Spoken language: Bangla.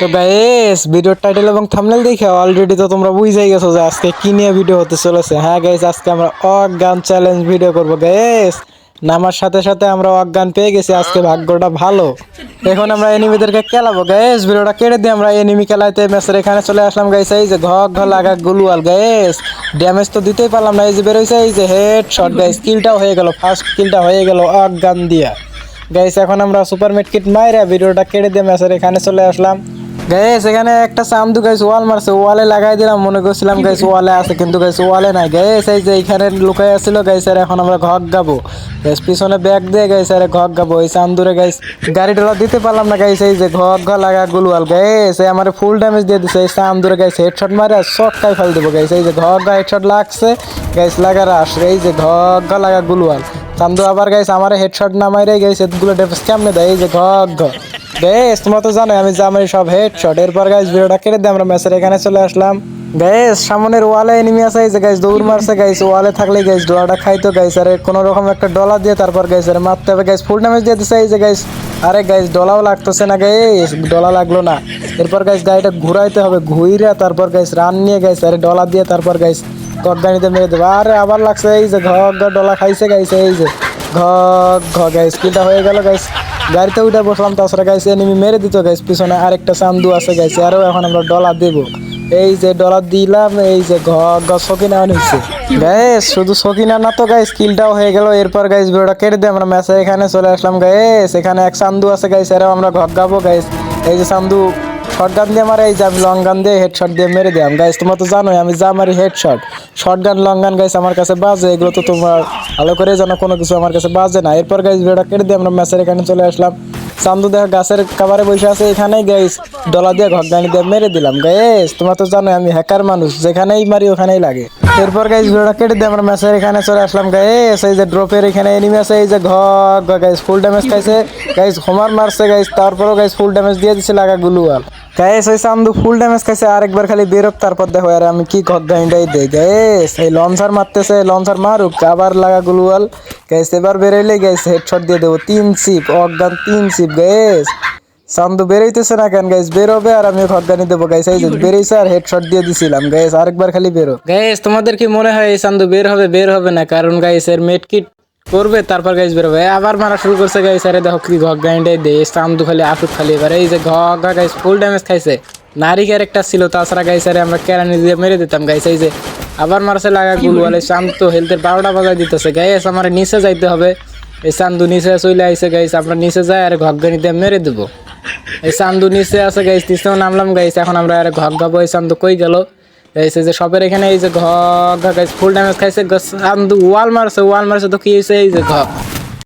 তো গাইস ভিডিওর টাইটেল এবং থাম্বনেল দেখে অলরেডি তো তোমরা বুঝেই গেছো যে আজকে কি নিয়ে ভিডিও হতে চলেছে। হ্যাঁ গাইস আজকে আমরা অজ্ঞান চ্যালেঞ্জ ভিডিও করব। গাইস নামার সাথে সাথে আমরা অজ্ঞান পেয়ে গেছি, আজকে ভাগ্যটা ভালো। এখন আমরা এনিমিদেরকে খেলাবো। গাইস ভিডিওটা কেটে দিয়ে আমরা এনিমি খেলাইতে ম্যাচের এখানে চলে আসলাম। গাইস এই যে ঘ ঘ লাগা গুলুয়াল। গাইস ড্যামেজ তো দিতেই পারলাম না। এই যে বেরোইছে, এই যে হেড শট গাইস কিলটাও হয়ে গেল। ফার্স্ট কিলটা হয়ে গেল অজ্ঞান দিয়া। গাইস এখন আমরা সুপার মিট কিট মাইরা ভিডিওটা কেটে দিয়ে ম্যাচের এখানে চলে আসলাম। গাইস এখানে একটা চামদু গাইস ওয়াল মারছে। ওয়ালে লাগাই দিলাম, মনে করছিলাম গাইস ওয়ালে আছে, কিন্তু গাইস ওয়ালে নাই। গাইস এই যে এখানে লুকাই আছিল গাইস আর এখন আমরা ঘক গাবো। গাইস পিছনে ব্যাগ দিয়ে গাইস আরে ঘক গাবো। এই চামদুরে গাইস গাড়ি ডলা দিতে পারলাম না গাইস এই যে ঘক ঘ লাগা গুলওয়াল গাইস এই আমার ফুল ড্যামেজ দিয়ে দিছে। এই চামদুরে গাইস হেডশট মারে আর সটকাই ফেল দেবো গাইস এই যে ঘক ঘ হেডশট লাগছে গাইস লাগা রাস এই যে ঘক ঘ লাগা গুলওয়াল চান্দু আবার গাইস আমার হেডশট না মাইরে গাইস এগুলো ড্যামেজ কেমনে দেয়? এই যে ঘক ঘ বেশ, তোমরা তো জানো আমি আমার সব হেডশট এরপর গাইস ভিডিওটা কেটে দিয়ে আমরা ম্যাচের এখানে চলে আসলাম। গাইস সামনের ওয়ালে এনিমি আছে যে গাইস দৌড় মারছে গাইস ওয়ালে থাকলে গাইস ডলাটা খাইতো গাইস আরে কোনো রকম একটা ডলা দিয়ে তারপর গাইস আরে মারতে হবে। গাইস ফুল ড্যামেজ দিয়ে দিছে এই যে গাইস আরে গাইস ডলাও লাগতেছে না গাইস ডলা লাগল না। এরপর গাইস গাড়িটা ঘুরাইতে হবে, ঘুইরা তারপর গাইস রান নিয়ে গাইস আরে ডলা দিয়ে তারপর গাইস গগানিতে মেরে দেবো। আরে আবার লাগছে, এই যে ঘ ডলা খাইছে গাইস এই যে ঘ ঘ গাইস কিটা হয়ে গেল গাইস গাড়িতে উঠে বসলাম তাছাড়া গাইছে এনিমি মেরে দিত গাইস পিছনে আরেকটা চান্দু আছে গাইছে আরও এখন আমরা ডলার দেব। এই যে ডলার দিলাম, এই যে সকিনা নিচ্ছে গাইস শুধু সকিনা না তো গাইস কিলটাও হয়ে গেল। এরপর গাইস ভিডিওটা কেটে দিয়ে আমরা ম্যাচে এখানে চলে আসলাম গাইস এখানে এক চান্দু আছে গাইস এরাও আমরা ঘর গাবো গাইস এই যে চান্দু শর্ট গান দিয়ে মারে, এই যে আমি লং গান দিয়ে হেডশট দিয়ে মেরে দিলাম। গাইস তোমরা তো জানোই, আমি যা মারি headshot short gun long gun guys আমার কাছে বাজে, এগুলো তো তোমরা ভালো করে জানো, কোনো কিছু আমার কাছে বাজে না। এরপর গাইস ভিডিওটা কেটে দিয়ে আমরা ম্যাচের এখানে চলে আসলাম। চান্দু দেখো, গাছের কাবারে বসে আছে, এখানেই গাইস ডলা দিয়ে ঘর গানি দিয়ে মেরে দিলাম। গাইস তোমরা তো জানোই, আমি হ্যাকার মানুষ, যেখানেই মারি, ওখানেই লাগে। এরপর গাইস ভিডিওটা কেটে দিয়ে আমরা ম্যাচের এখানে চলে আসলাম। গাইস এই যে ড্রপের এখানে এনিমি আছে, এই যে ঘর গাইস ফুল ড্যামেজ খাইছে। গাইস হোমার মারছে গাইস তারপরও গাইস ফুল ড্যামেজ দিয়ে দিছে লাগা গুলুয়াল গাইস ওই চান্দু ফুল ড্যামেজ খাইছে আরেকবার খালি বেরোক তারপর দেখো আর আমি কি ঘর গাইন্ডাই দেই গাইস এই লঞ্চার মারতেছে লঞ্চার মারুক আবার লাগা গুলুয়াল গাইস এবার বেরোইলে গাইস হেডশট দিয়ে দেবো তিন সিপ অজ্ঞান তিন সিপ গাইস চান্দু বেরোইতেছে না কেন গাইস বেরোবে আর আমি খদ্দানি দেবো গাইস এই যে বেরিয়েছে আর হেডশট দিয়ে দিছিলাম গাইস আরেকবার খালি বেরো গাইস তোমাদের কি মনে হয় এই চান্দু বের হবে বের হবে না কারণ গাইস এর মেট কিট করবে তারপর গাইস বেরোবে। আবার মারা শুরু করছে গাইস আরে দেখো কি ঘক গাইন্ডাই দে এই চান্দু খালি আসুক খালি এবার। এই যে ঘক গাইস ফুল ড্যামেজ খাইছে। নারী ক্যারেক্টার ছিল তাছাড়া গাইস আরে আমরা কেরানি দিয়ে মেরে দিতাম গাইস এই যে আবার মারছে লাগা গুলওয়ালে চান্দু তো হেলথের বারোটা বাজায় দিতেছে। গাইস আমার নিচে যাইতে হবে। এই চান্দু নিচে চলে আইছে গাইস আমরা নিচে যাই আর ঘক গানিতে মেরে দেবো। এই চান্দু নিচে আছে গাইস নিচেও নামলাম গাইস এখন আমরা আর ঘক গাবো এই চান্দু কই গেল? এই যে সবের এখানে এই যে ঘ গাইস ফুল ড্যামেজ খাইছে চান্দু ওয়াল মারছে ওয়াল মারছে, তো কি হয়েছে এই যে ঘক